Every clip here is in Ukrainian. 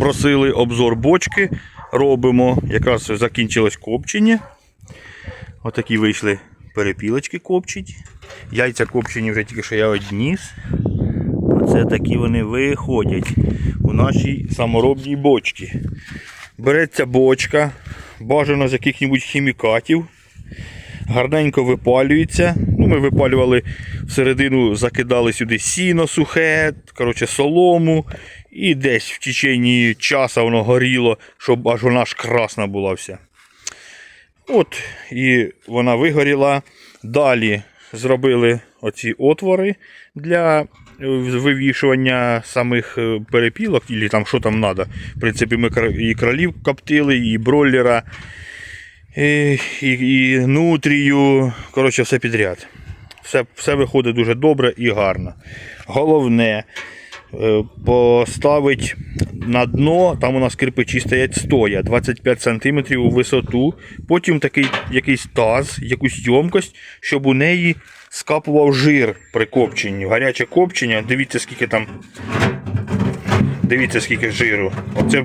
просили обзор бочки. Робимо. Якраз закінчилось копчення. Отакі вийшли перепілочки копчить. Яйця копчені вже тільки що я одніс. Оце такі вони виходять у нашій саморобній бочці. Береться бочка, бажано з яких-небудь хімікатів. Гарненько випалюється. Ну, ми випалювали всередину, закидали сюди сіно сухе, коротше, солому. І десь в течение часу воно горіло, щоб аж вона ж красна була вся. От, і вона вигоріла. Далі зробили оці отвори для е, вивішування самих е, перепілок, і там що там треба. В принципі, ми і кролів коптили, і бройлера, і, і, і нутрію. Коротше, все підряд. Все, все виходить дуже добре і гарно. Головне е, поставити на дно, там у нас кирпичі стоять стоя, 25 см у висоту. Потім такий якийсь таз, якусь ємкость, щоб у неї скапував жир при копченні. Гаряче копчення, дивіться, скільки там. Дивіться, скільки жиру. Оце,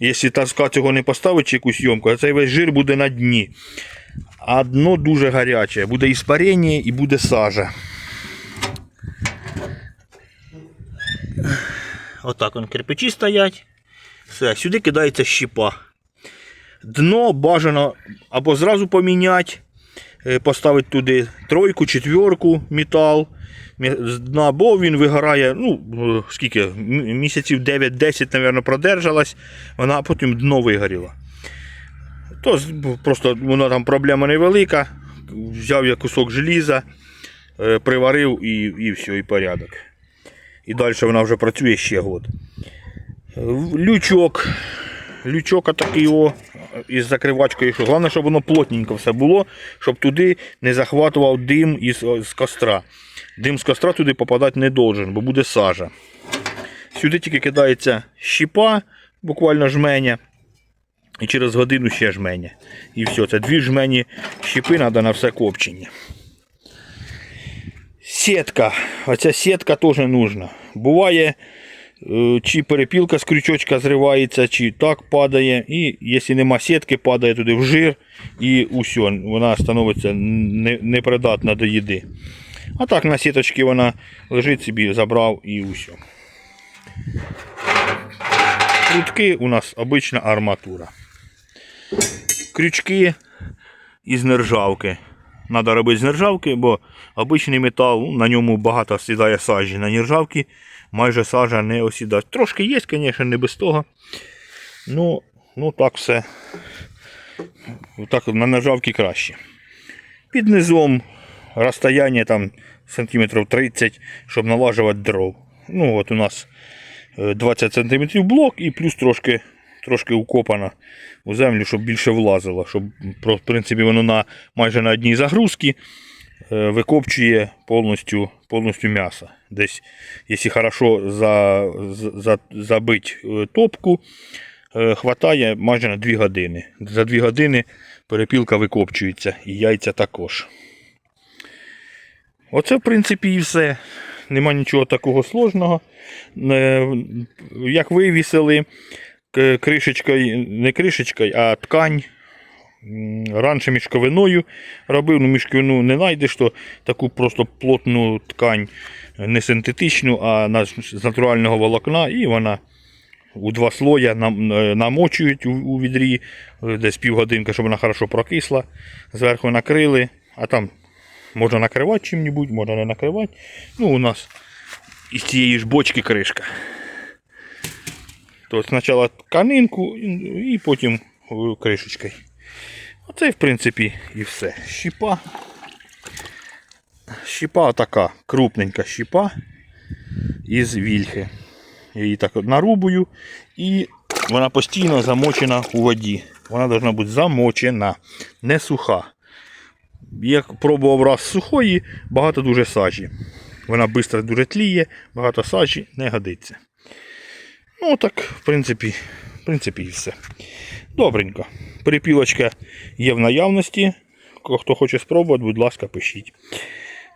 якщо тазка цього не поставить чи якусь йомку, цей весь жир буде на дні. А дно дуже гаряче. Буде іспарення і буде сажа. Отак он кирпичі стоять. Все, сюди кидається щіпа. Дно бажано або зразу поміняти, е, поставити туди тройку, четверку метал. З дна, бо він вигорає, ну, е, скільки, місяців 9-10, мабуть, продержалась, вона потім дно вигоріло. То просто воно там проблема невелика. Взяв я кусок желіза, е, приварив і, і все, і порядок. І далі вона вже працює ще год. Лючок. Лючок отакий о, із закривачкою. що Головне, щоб воно плотненько все було, щоб туди не захватував дим із з костра. Дим з костра туди попадати не должен, бо буде сажа. Сюди тільки кидається щіпа, буквально жменя. І через годину ще жменя. І все, це дві жмені щіпи треба на все копчення. Сітка. Оця сітка теж нужна. Буває, е, чи перепілка з крючочка зривається, чи так падає. І якщо нема сітки, падає туди в жир і усе, вона становиться непридатна до їди. А так на сіточці вона лежить собі, забрав і усе. Крутки у нас обична арматура. Крючки із нержавки. Треба робити з нержавки, бо обичний метал, ну, на ньому багато сідає сажі. На нержавці майже сажа не осідає. Трошки є, звісно, не без того. Ну, ну так все. Так на нержавці краще. Під низом розстояння там сантиметрів 30, щоб налажувати дров. Ну от у нас е, 20 см блок і плюс трошки, трошки укопано у землю, щоб більше влазило, щоб в принципі воно на майже на одній загрузці е, викопчує повністю, повністю м'ясо. Десь, якщо хорошо за, за, забити е, топку, е, хватає майже на 2 години. За 2 години перепілка викопчується і яйця також. Оце, в принципі, і все. Нема нічого такого сложного. Як вивісили, кришечкою, не кришечкою, а ткань. Раніше мішковиною робив, ну мішковину не знайдеш, то таку просто плотну ткань, не синтетичну, а з натурального волокна, і вона у два слоя е, намочують у, у відрі е, десь півгодинки, щоб вона хорошо прокисла. Зверху накрили, а там можна накривати чим-небудь, можна не накривати. Ну, у нас із цієї ж бочки кришка. То спочатку тканинку і потім кришечкою. Оце, в принципі, і все. Щіпа. Щіпа така, крупненька щіпа із вільхи. Я її так нарубую і вона постійно замочена у воді. Вона повинна бути замочена, не суха. Як пробував раз сухої, багато дуже сажі. Вона швидко дуже тліє, багато сажі не годиться. Ну так, в принципі, в принципі, і все. Добренько. Припілочка є в наявності. Хто хоче спробувати, будь ласка, пишіть.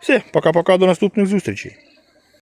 Все, пока-пока, до наступних зустрічей.